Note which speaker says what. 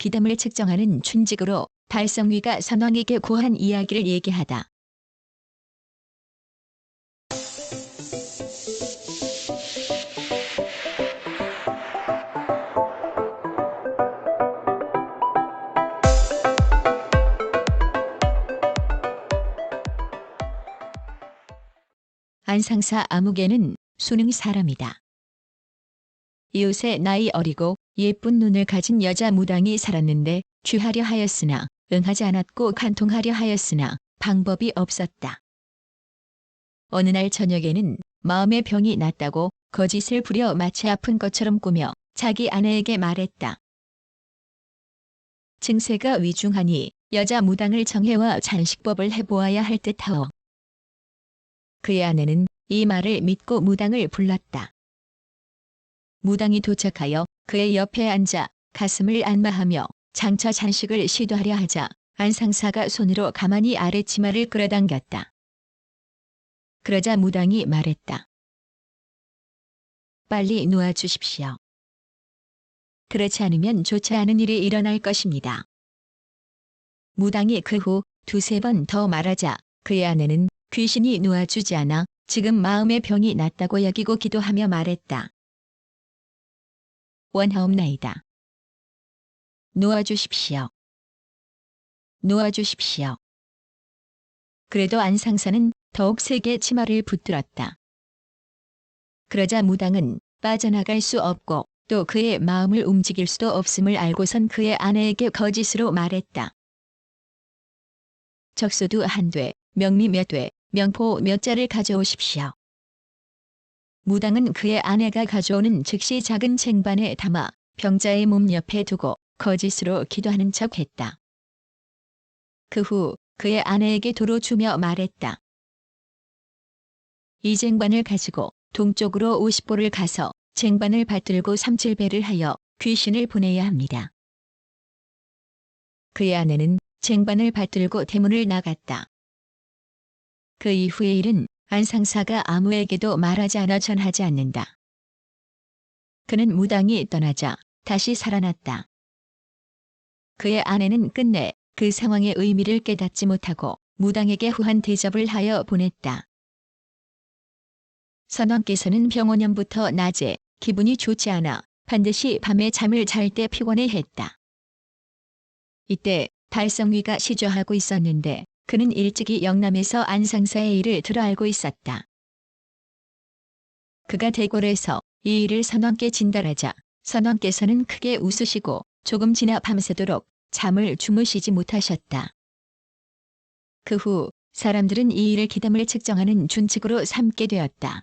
Speaker 1: 기담을 측정하는 춘직으로 달성위가 선왕에게 고한 이야기를 얘기하다. 안상사 아무개는 수능 사람이다. 이웃에 나이 어리고 예쁜 눈을 가진 여자 무당이 살았는데 취하려 하였으나 응하지 않았고 간통하려 하였으나 방법이 없었다. 어느 날 저녁에는 마음의 병이 났다고 거짓을 부려 마치 아픈 것처럼 꾸며 자기 아내에게 말했다. 증세가 위중하니 여자 무당을 정해와 잔식법을 해보아야 할 듯하오. 그의 아내는 이 말을 믿고 무당을 불렀다. 무당이 도착하여 그의 옆에 앉아 가슴을 안마하며 장차 잔식을 시도하려 하자 안상사가 손으로 가만히 아래치마를 끌어당겼다. 그러자 무당이 말했다. 빨리 놓아주십시오. 그렇지 않으면 좋지 않은 일이 일어날 것입니다. 무당이 그 후 두세 번 더 말하자 그의 아내는 귀신이 놓아주지 않아 지금 마음의 병이 낫다고 여기고 기도하며 말했다. 원하옵나이다. 놓아주십시오. 놓아주십시오. 그래도 안상사는 더욱 세게 치마를 붙들었다. 그러자 무당은 빠져나갈 수 없고 또 그의 마음을 움직일 수도 없음을 알고선 그의 아내에게 거짓으로 말했다. 적소두 한 돼, 명미 몇 돼, 명포 몇 자를 가져오십시오. 무당은 그의 아내가 가져오는 즉시 작은 쟁반에 담아 병자의 몸 옆에 두고 거짓으로 기도하는 척 했다. 그 후 그의 아내에게 도로 주며 말했다. 이 쟁반을 가지고 동쪽으로 50보를 가서 쟁반을 받들고 삼칠배를 하여 귀신을 보내야 합니다. 그의 아내는 쟁반을 받들고 대문을 나갔다. 그 이후의 일은 안 상사가 아무에게도 말하지 않아 전하지 않는다. 그는 무당이 떠나자 다시 살아났다. 그의 아내는 끝내 그 상황의 의미를 깨닫지 못하고 무당에게 후한 대접을 하여 보냈다. 선왕께서는 병원년부터 낮에 기분이 좋지 않아 반드시 밤에 잠을 잘 때 피곤해 했다. 이때 달성위가 시조하고 있었는데 그는 일찍이 영남에서 안상사의 일을 들어 알고 있었다. 그가 대궐에서 이 일을 선왕께 진달하자 선왕께서는 크게 웃으시고 조금 지나 밤새도록 잠을 주무시지 못하셨다. 그 후 사람들은 이 일을 기담을 측정하는 준칙으로 삼게 되었다.